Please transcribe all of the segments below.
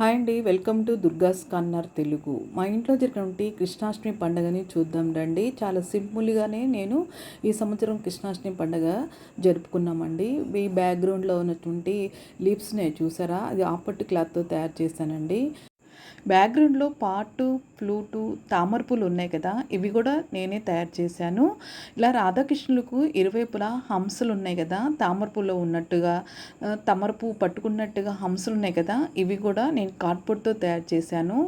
Hi అండి welcome to Durga's corner Telugu. మా ఇంట్లో జరిగినటువంటి కృష్ణాష్టమి పండుగని చూద్దాం రండి. చాలా సింపుల్గానే నేను ఈ సంవత్సరం కృష్ణాష్టమి పండుగ జరుపుకున్నామండి. ఈ బ్యాక్గ్రౌండ్లో ఉన్నటువంటి లీవ్స్నే చూసారా? అది ఆపట్టు క్లాత్తో తయారు చేశానండి. బ్యాక్గ్రౌండ్లో పాటు ఫ్లూటు తామరపులు ఉన్నాయి కదా ఇవి కూడా నేనే తయారు చేశాను. ఇలా రాధాకృష్ణులకు ఇరువైపులా హంసలు ఉన్నాయి కదా తామరపులో ఉన్నట్టుగా తమరపు పట్టుకున్నట్టుగా హంసలు ఉన్నాయి కదా ఇవి కూడా నేను కార్డ్బోర్డ్తో తయారు చేశాను.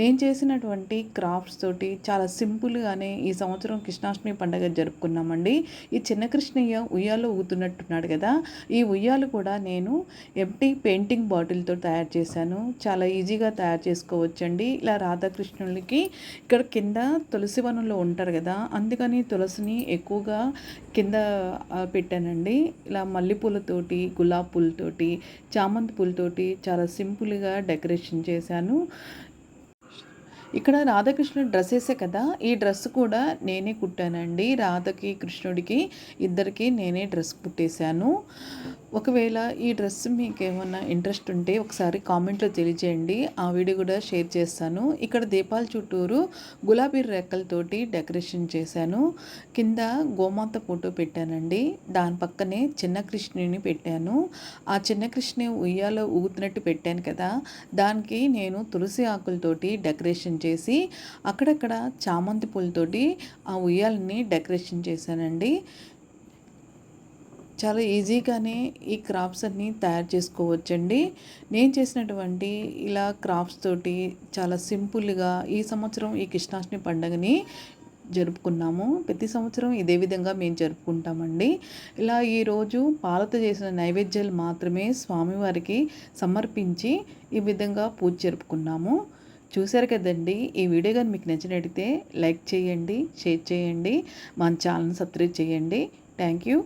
నేను చేసినటువంటి క్రాఫ్ట్స్ తోటి చాలా సింపుల్గానే ఈ సంవత్సరం కృష్ణాష్టమి పండుగ జరుపుకున్నామండి. ఈ చిన్న కృష్ణయ్య ఉయ్యాలో ఊగుతున్నట్టున్నాడు కదా ఈ ఉయ్యాలు కూడా నేను ఎంటీ పెయింటింగ్ బాటిల్తో తయారు చేశాను. చాలా ఈజీగా తయారు చేసుకోవచ్చు. చేసుకోవచ్చండి ఇలా రాధాకృష్ణునికి ఇక్కడ కింద తులసి వనంలో ఉంటారు కదా అందుకని తులసిని ఎక్కువగా కింద పెట్టానండి. ఇలా మల్లెపూలతోటి గులాబీ పూలతోటి చామంతి పూలతోటి చాలా సింపుల్గా డెకరేషన్ చేశాను. ఇక్కడ రాధాకృష్ణుడు డ్రెస్ వేసే కదా. ఈ డ్రెస్ కూడా నేనే కుట్టానండి. రాధకి కృష్ణుడికి ఇద్దరికి నేనే డ్రెస్ కుట్టేశాను. ఒకవేళ ఈ డ్రెస్ మీకు ఏమైనా ఇంట్రెస్ట్ ఉంటే ఒకసారి కామెంట్లో తెలియజేయండి. ఆ వీడియో కూడా షేర్ చేస్తాను. ఇక్కడ దీపాల చుట్టూరు గులాబీ రెక్కలతోటి డెకరేషన్ చేశాను. కింద గోమాత ఫోటో పెట్టానండి. దాని పక్కనే చిన్న కృష్ణుని పెట్టాను. ఆ చిన్న కృష్ణ ఉయ్యాలో ఊగుతున్నట్టు పెట్టాను కదా. దానికి నేను తులసి ఆకులతోటి డెకరేషన్ చేసి అక్కడక్కడ చామంతి పూలతోటి ఆ ఉయ్యాలని డెకరేషన్ చేశానండి. చాలా ఈజీగానే ఈ క్రాఫ్ట్స్ అన్నీ తయారు చేసుకోవచ్చండి. నేను చేసినటువంటి ఇలా క్రాప్స్ తోటి చాలా సింపుల్గా ఈ సంవత్సరం ఈ కృష్ణాష్టమి పండుగని జరుపుకున్నాము. ప్రతి సంవత్సరం ఇదే విధంగా మేము జరుపుకుంటామండి. ఇలా ఈరోజు పాలతో చేసిన నైవేద్యాలు మాత్రమే స్వామివారికి సమర్పించి ఈ విధంగా పూజ జరుపుకున్నాము. చూశారు కదండి ఈ వీడియో కానీ మీకు నచ్చినట్టయితే లైక్ చేయండి షేర్ చేయండి మన ఛానల్ సబ్స్క్రైబ్ చేయండి. Thank you.